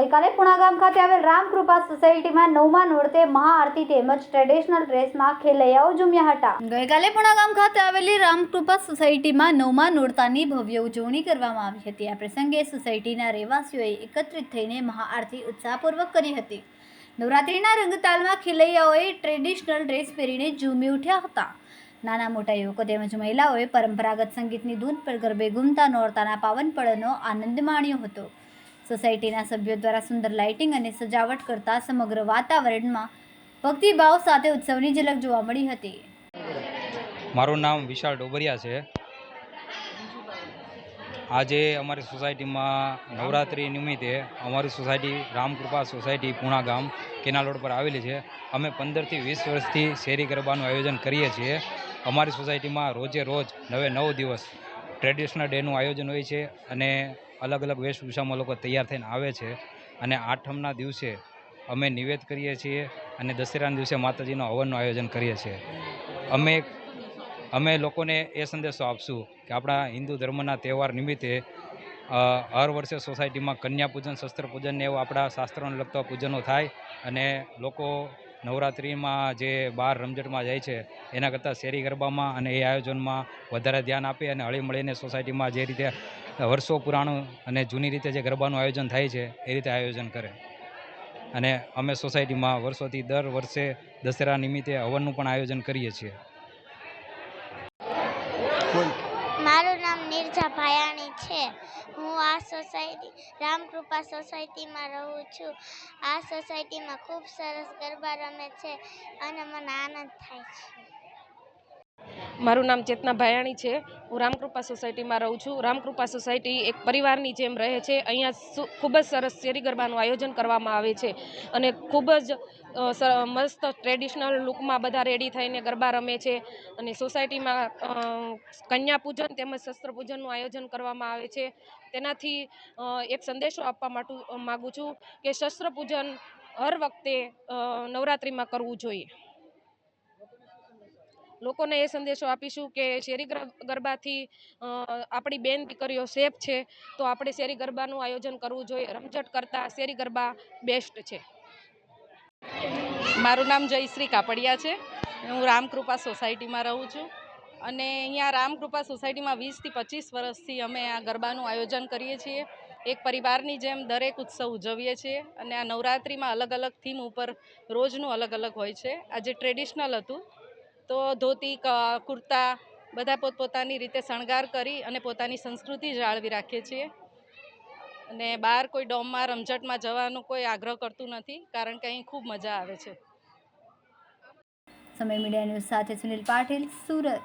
ગઈકાલે પુણા ગામ ખાતે આવેલ રામકૃપા સોસાયટીમાં નવમા નોરતે મહાઆરતી તેમજ ટ્રેડિશનલ ડ્રેસમાં ખેલૈયાઓ ઝૂમ્યા હતા. ગઈકાલે પુણા ગામ ખાતે આવેલી રામકૃપા સોસાયટીમાં નવમા નોરતાની ભવ્ય ઉજવણી કરવામાં આવી હતી. આ પ્રસંગે સોસાયટીના રહેવાસીઓએ એકત્રિત થઈને મહાઆરતી ઉત્સાહપૂર્વક કરી હતી. નવરાત્રિના રંગતાલમાં ખેલૈયાઓએ ટ્રેડિશનલ ડ્રેસ પહેરીને ઝૂમી ઉઠ્યા હતા. નાના મોટા યુવકો તેમજ મહિલાઓએ પરંપરાગત સંગીતની ધૂન પર ગરબે ઘૂમતા નોરતાના પાવન પળનો આનંદ માણ્યો હતો. સોસાયટીના સભ્યો દ્વારા સુંદર લાઇટિંગ અને સજાવટ કરતા સમગ્ર વાતાવરણમાં ભક્તિભાવ સાથે ઉત્સવની ઝલક જોવા મળી હતી. મારું નામ વિશાલ ડોબરિયા છે. આજે અમારી સોસાયટીમાં નવરાત્રિ નિમિત્તે અમારી સોસાયટી રામકૃપા સોસાયટી પૂણા ગામ કેનાલ રોડ પર આવેલી છે. અમે પંદરથી વીસ વર્ષથી શેરી ગરબાનું આયોજન કરીએ છીએ. અમારી સોસાયટીમાં રોજે રોજ નવે નવ દિવસ ટ્રેડિશનલ ડેનું આયોજન હોય છે અને અલગ અલગ વેશભૂષામાં લોકો તૈયાર થઈને આવે છે અને આઠમના દિવસે અમે નિવેદ કરીએ છીએ અને દશેરાના દિવસે માતાજીનો હવનનું આયોજન કરીએ છીએ. અમે અમે લોકોને એ સંદેશો આપશું કે આપણા હિન્દુ ધર્મના તહેવાર નિમિત્તે હર વર્ષે સોસાયટીમાં કન્યા પૂજન શસ્ત્ર પૂજન ને એવું આપણા શાસ્ત્રોને લગતા પૂજનો થાય અને લોકો નવરાત્રિમાં જે બહાર રમઝટમાં જાય છે, એના કરતાં શેરી ગરબામાં અને એ આયોજનમાં વધારે ધ્યાન આપે અને હળીમળીને સોસાયટીમાં જે રીતે વર્ષો પુરાણું અને જૂની રીતે જે ગરબાનું આયોજન થાય છે એ રીતે આયોજન કરે. અને અમે સોસાયટીમાં વર્ષોથી દર વર્ષે દશેરા નિમિત્તે હવનનું પણ આયોજન કરીએ છીએ. મારું નામ નિર્જા ભાયાણી છે. હું આ સોસાયટી રામકૃપા સોસાયટીમાં રહું છું. આ સોસાયટીમાં ખૂબ સરસ ગરબા રમે છે અને મને આનંદ થાય છે. મારું નામ ચેતના ભાયાણી છે. હું રામકૃપા સોસાયટીમાં રહું છું. રામકૃપા સોસાયટી એક પરિવારની જેમ રહે છે. અહીંયા ખૂબ જ સરસ શેરી ગરબાનું આયોજન કરવામાં આવે છે અને ખૂબ જ મસ્ત ટ્રેડિશનલ લુકમાં બધા રેડી થઈને ગરબા રમે છે અને સોસાયટીમાં કન્યા પૂજન તેમજ શસ્ત્ર પૂજનનું આયોજન કરવામાં આવે છે. તેનાથી એક સંદેશો આપવા માટું માગું છું કે શસ્ત્ર પૂજન હર વખતે નવરાત્રિમાં કરવું જોઈએ. લોકોને એ સંદેશો આપીશું કે શેરી ગરબાથી આપણી બેન દીકરીઓ સેફ છે, તો આપણે શેરી ગરબાનું આયોજન કરવું જોઈએ. રમઝટ કરતાં શેરી ગરબા બેસ્ટ છે. મારું નામ જયશ્રી કાપડિયા છે. હું રામકૃપા સોસાયટીમાં રહું છું. અને અહીંયા રામકૃપા સોસાયટીમાં વીસથી પચીસ વર્ષથી અમે આ ગરબાનું આયોજન કરીએ છીએ. એક પરિવારની જેમ દરેક ઉત્સવ ઉજવીએ છીએ અને આ નવરાત્રિમાં અલગ અલગ થીમ ઉપર રોજનું અલગ અલગ હોય છે. આજે ટ્રેડિશનલ હતું. તો ધોતી કુર્તા બધા પોતપોતાની રીતે શણગાર કરી અને પોતાની સંસ્કૃતિ જાળવી રાખીએ છીએ. અને બહાર કોઈ ડોમમાં, રમઝટમાં જવાનો કોઈ આગ્રહ કરતું નથી, કારણ કે અહીં ખૂબ મજા આવે છે. સમય મીડિયા ન્યૂઝ સાથે સુનિલ પાટીલ, સુરત.